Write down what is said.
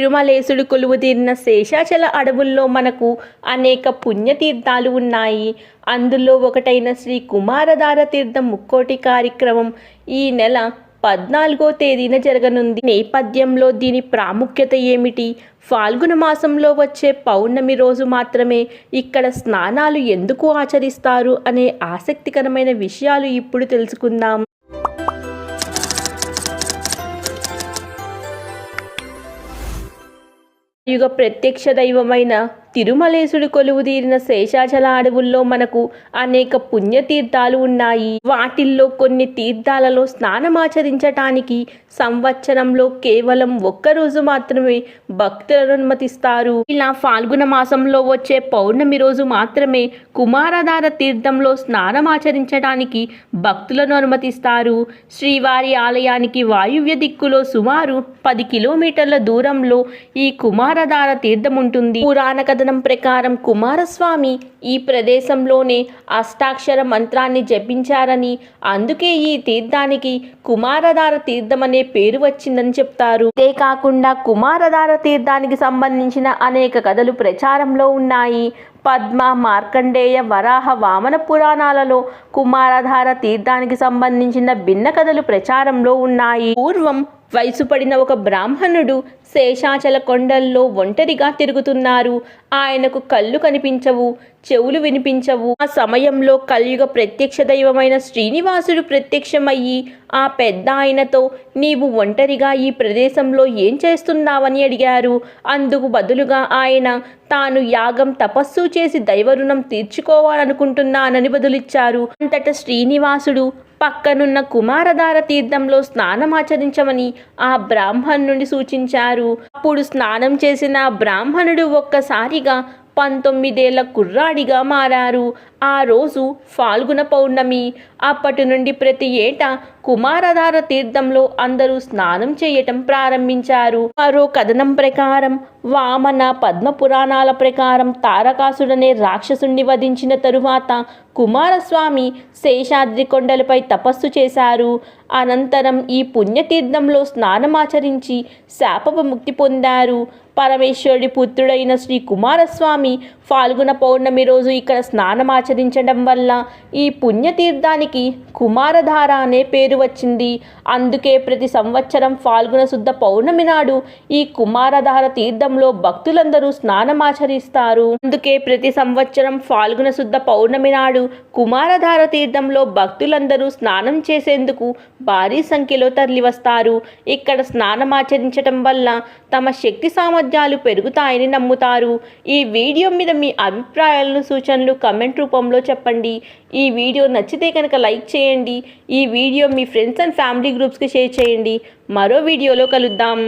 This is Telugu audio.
తిరుమలేశుడు కొలువు తీరిన శేషాచల అడవుల్లో మనకు అనేక పుణ్యతీర్థాలు ఉన్నాయి. అందులో ఒకటైన శ్రీ కుమారధార తీర్థం ముక్కోటి కార్యక్రమం ఈ నెల పద్నాలుగో తేదీన జరగనుంది. నేపథ్యంలో దీని ప్రాముఖ్యత ఏమిటి? ఫాల్గుణ మాసంలో వచ్చే పౌర్ణమి రోజు మాత్రమే ఇక్కడ స్నానాలు ఎందుకు ఆచరిస్తారు అనే ఆసక్తికరమైన విషయాలు ఇప్పుడు తెలుసుకుందాం. యుగ ప్రత్యక్ష దైవమైన తిరుమలేశుడు కొలువు తీరిన శేషాచల అడవుల్లో మనకు అనేక పుణ్యతీర్థాలు ఉన్నాయి. వాటిల్లో కొన్ని తీర్థాలలో స్నానమాచరించటానికి సంవత్సరంలో కేవలం ఒక్కరోజు మాత్రమే భక్తులను అనుమతిస్తారు. ఇలా ఫాల్గుణ మాసంలో వచ్చే పౌర్ణమి రోజు మాత్రమే కుమారధార తీర్థంలో స్నానమాచరించడానికి భక్తులను అనుమతిస్తారు. శ్రీవారి ఆలయానికి వాయువ్య దిక్కులో సుమారు పది కిలోమీటర్ల దూరంలో ఈ కుమారధార తీర్థం ఉంటుంది. పురాణ కథనం ప్రకారం కుమారస్వామి ఈ ప్రదేశంలోనే అష్టాక్షర మంత్రాన్ని జపించారని అందుకే ఈ తీర్థానికి కుమారధార తీర్థం అనే పేరు వచ్చిందని చెప్తారు. అంతేకాకుండా కుమారధార తీర్థానికి సంబంధించిన అనేక కథలు ప్రచారంలో ఉన్నాయి. పద్మ మార్కండేయ వరాహ వామన పురాణాలలో కుమారధార తీర్థానికి సంబంధించిన భిన్న కథలు ప్రచారంలో ఉన్నాయి. పూర్వం వయసు పడిన ఒక బ్రాహ్మణుడు శేషాచల కొండల్లో ఒంటరిగా తిరుగుతున్నారు. ఆయనకు కళ్ళు కనిపించవు చెవులు వినిపించవు. ఆ సమయంలో కలియుగ ప్రత్యక్ష దైవమైన శ్రీనివాసుడు ప్రత్యక్షమయ్యి ఆ పెద్ద ఆయనతో నీవు ఒంటరిగా ఈ ప్రదేశంలో ఏం చేస్తున్నావని అడిగారు. అందుకు బదులుగా ఆయన తాను యాగం తపస్సు చేసి దైవరుణం తీర్చుకోవాలనుకుంటున్నానని బదులిచ్చారు. అంతట శ్రీనివాసుడు పక్కనున్న కుమారధార తీర్థంలో స్నానమాచరించమని ఆ బ్రాహ్మణుని సూచించారు. అప్పుడు స్నానం చేసిన బ్రాహ్మణుడు ఒక్కసారిగా పంతొమ్మిదేళ్ళ కుర్రాడిగా మారారు. ఆ రోజు ఫాల్గుణ పౌర్ణమి. అప్పటి నుండి ప్రతి ఏటా కుమారధార తీర్థంలో అందరూ స్నానం చేయటం ప్రారంభించారు. మరో కథనం ప్రకారం వామన పద్మ పురాణాల ప్రకారం తారకాసుడనే రాక్షసుణ్ణి వధించిన తరువాత కుమారస్వామి శేషాద్రి కొండలపై తపస్సు చేశారు. అనంతరం ఈ పుణ్యతీర్థంలో స్నానమాచరించి శాప ముక్తి పొందారు. పరమేశ్వరుడి పుత్రుడైన శ్రీ కుమారస్వామి ఫాల్గుణ పౌర్ణమి రోజు ఇక్కడ ఆచరించడం వల్ల ఈ పుణ్యతీర్థానికి కుమారధార అనే పేరు వచ్చింది. అందుకే ప్రతి సంవత్సరం ఫాల్గుణ శుద్ధ పౌర్ణమి నాడు ఈ కుమారధార తీర్థంలో భక్తులందరూ స్నానమాచరిస్తారు. అందుకే ప్రతి సంవత్సరం ఫాల్గుణ శుద్ధ పౌర్ణమి నాడు కుమారధార తీర్థంలో భక్తులందరూ స్నానం చేసేందుకు భారీ సంఖ్యలో తరలివస్తారు. ఇక్కడ స్నానమాచరించటం వల్ల తమ శక్తి సామర్థ్యాలు పెరుగుతాయని నమ్ముతారు. ఈ వీడియో మీద మీ అభిప్రాయాలను సూచనలు కమెంట్ రూపంలో చెప్పండి. ఈ వీడియో నచ్చితే కనుక లైక్ చేయండి. ఈ వీడియో మీ ఫ్రెండ్స్ అండ్ ఫ్యామిలీ గ్రూప్స్కి షేర్ చేయండి. మరో వీడియోలో కలుద్దాం.